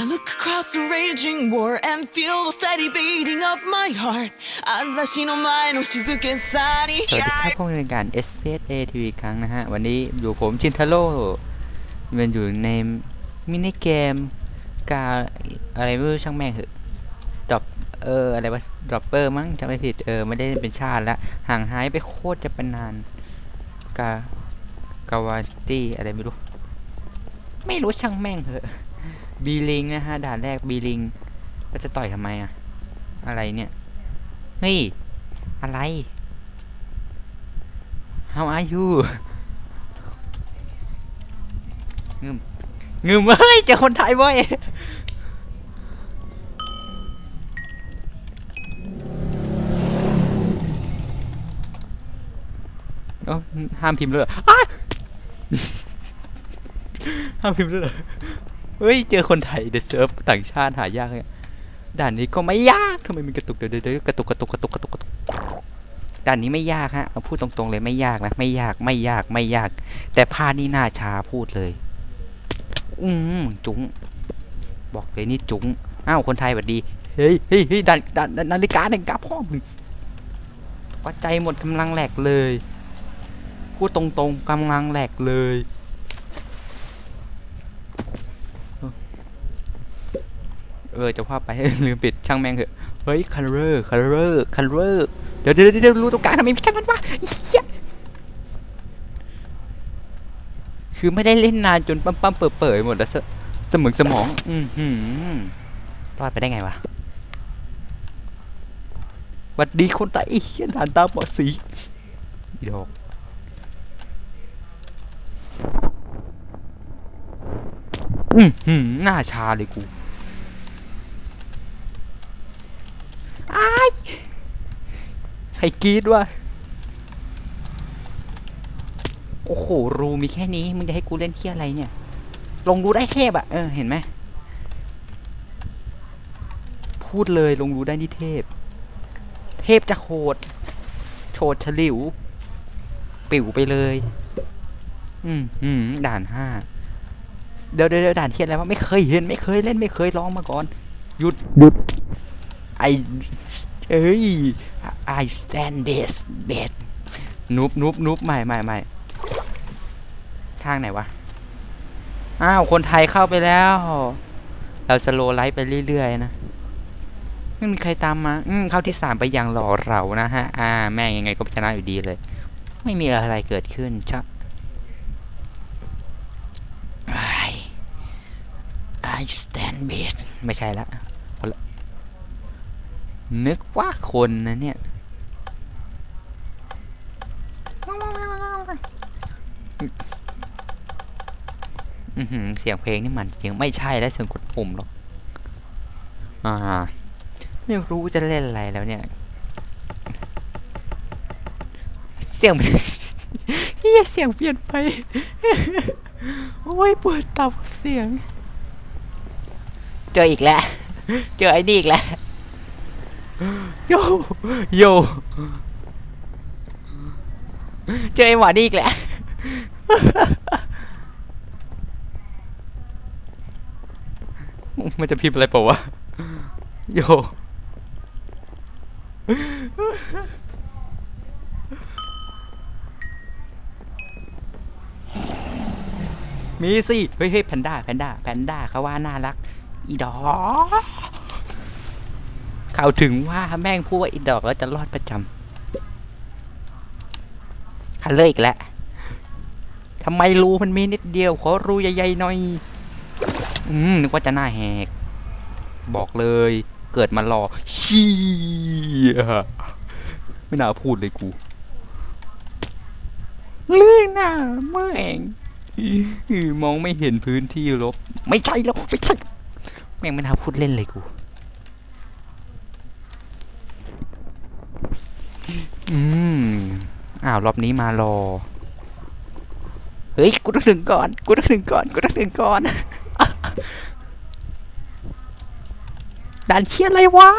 I look across the raging war and feel the steady beating of my heart 嵐の前の静けさに สวัสดีครับพวกรายการ S P S A TV อีกครั้งนะฮะ วันนี้อยู่ผมชินทาโร่มันอยู่ในมินิเกมกาอะไรไม่รู้ช่างแม่งเหอะดรอปเอออะไรวะดรอปเปอร์มั้งจำไม่ผิดเออไม่ได้เป็นชาติแล้ว ห่างหายไปโคตรจะเป็นนาน กากาวาตี้อะไรไม่รู้ ไม่รู้ช่างแม่งเหอะ บีลิงนะฮะด่านแรกบีลิงก็จะต่อยทำไมอะอะไรเนี่ย เฮ้ย อะไร How are you งึมงึมเฮ้ยเจอคนไทยเว้ยเอ้าห้ามพิมพ์เลยห้ามพิมพ์เลย เฮ้ย เจอคนไทยเดอะเซิร์ฟต่างชาติหายากเลยด่านนี้ก็ไม่ยากทำไมมันกระตุกเดี๋ยวเดี๋ยวกระตุกกระตุกกระตุกกระตุกกระตุกด่านนี้ไม่ยากฮะเอาพูดตรงๆเลยไม่ยากนะไม่ยากไม่ยากไม่ยาก แต่พานี่น่าชาพูดเลย อืมจุ๋งบอกเลยนี่จุ๋งอ้าวคนไทยสวัสดีเฮ้ยเฮ้ยเฮ้ยด่านด่านนาฬิกานาฬิกาพ่อมึงปัจจัยหมดกำลังแหลกเลย พูดตรงๆกำลังแหลกเลย เออจะว่าไป ลืมปิดช่างแม่งเถอะ เฮ้ยคันเรอร์คันเรอร์คันเรอร์เดี๋ยวเดี๋ยวเดี๋ยวรู้ตรงกลางทำไมไม่ใช่มันวะคือไม่ได้เล่นนานจนปั๊มปั๊มเปิดเปิดหมดแล้วสสมองสมอง อือหือรอดไปได้ไงวะวัดดีคนไทยไอ้เหี้ยด่านตาบอดสีอีดอกอือหือหน้าชาเลยกู อ้ายใค รกรีดวะ โอ้โห รูมีแค่นี้ มึงจะให้กูเล่นเที่ยอะไรเนี่ย ลงรูได้เทพอะเออ เห็นไหม พูดเลยลงรูได้ที่เทพ เทพจะโหดโฉดฉลิว ปิ๋วไปเลย อืมอืมด่านห้าเดี๋ยวเดี๋ยวเดี๋ยวด่านเทียนอะไรวะ ไม่เคยเห็น ไม่เคยเล่น ไม่เคยร้องมาก่อน หยุด หยุด ไอ เอ้ย I stand this bed นุบนุบนุบใหม่ใหม่ใหม่ทางไหนวะ อ้าว คนไทยเข้าไปแล้ว เราสโลไลฟ์ไปเรื่อยๆนะ ไม่มีใครตามมา อืมเข้าที่สามไปอย่างหล่อเรานะฮะ อ่า แม่งยังไงก็ชนะอยู่ดีเลย ไม่มีอะไรเกิดขึ้นชะไอ I stand bed ไม่ใช่ละ นึกว่าคนนะเนี่ยเสียงเพลงนี่มันจริงไม่ใช่แล้วเสียงกดปุ่มหรอก อ่า ไม่รู้จะเล่นอะไรแล้วเนี่ย เสียงเฮียเสียงเปลี่ยนไป โอ้ยปวดตับกับเสียง เจออีกแล้ว เจอไอ้นี่อีกแล้ว โยโยเจอไอ้หวานี่อีกแหล้วมันจะพิมพ์อะไรเปล่าวะโยมีสิ เฮ้ยเฮ้ยแพนด้า แพนด้า แพนด้าเขาว่าน่ารัก อีดอก ข่าวถึงว่าแม่งพูดว่าอีดอกแล้วจะรอดประจำคันเลยอีกแล้วทำไมรูมันมีนิดเดียว ขอรูใหญ่ๆหน่อย อืมนึกว่าจะหน้าแหก บอกเลย เกิดมารอเชี่ยไม่น่าพูดเลยกูเลื่อยหน้าแม่งอื้อมองไม่เห็นพื้นที่ลบ ไม่ใช่แล้วไม่ใช่แม่งไม่น่าพูดเล่นเลยกู อืม อ้าว รอบนี้มารอ เฮ้ย กูต้องถึงก่อน กูต้องถึงก่อน กูต้องถึงก่อน ด่านเชียอะไรวะ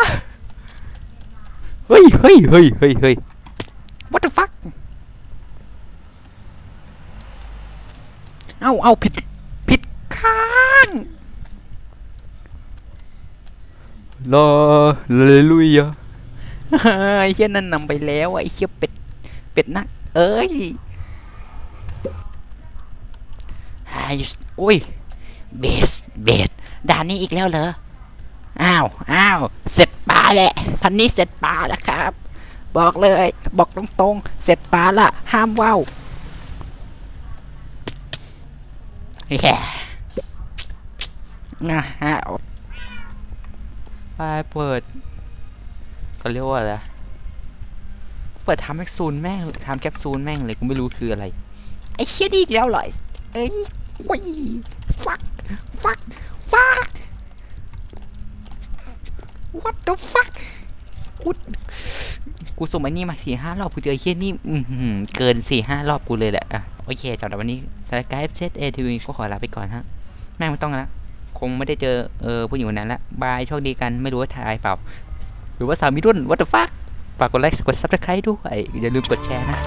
เฮ้ยเฮ้ยเฮ้ยเฮ้ยเฮ้ย what the fuck เอาเอาผิด ผิดข้างลาเลลุยอะ ไอ้เหี้ยนั่นนำไปแล้วไอ้เหี้ยเป็ดเป็ดนัก เอ้ยไอ้โอ้ยเบสเบสด่านนี้อีกแล้วเหรออ้าวอ้าวเสร็จปลาแหละพันนี้เสร็จปลาแล้วครับ บอกเลย บอกตรงๆ เสร็จปลาละห้ามว่าวแย่นะฮะไปเปิด เขาเรียกว่าอะไรอะเปิดทำแคปซูลแม่งทำแคปซูลแม่งเลยกูไม่รู้คืออะไร ไอ้เชี่ยดีอีกแล้วเหรอเอ้ยโอ้ยฟักฟักฟัก what the fuck กูกูส่งไอ้นี่มาสี่ห้ารอบกูเจอไอ้เชี่ยนี่อื้อหือเกินสี่ห้ารอบกูเลยแหละอะโอเคสำหรับวันนี้รายการเซตเอทีวีก็ขอลาไปก่อนฮะ แม่งไม่ต้องละคงไม่ได้เจอเออผู้หญิงคนนั้นละบายโชคดีกันไม่รู้ว่าถ่ายเปล่า หรือว่าสามีรุ่น what the fuck ฝากกดไลค์กดซับสไครต์ด้วยอย่าลืมกดแชร์นะ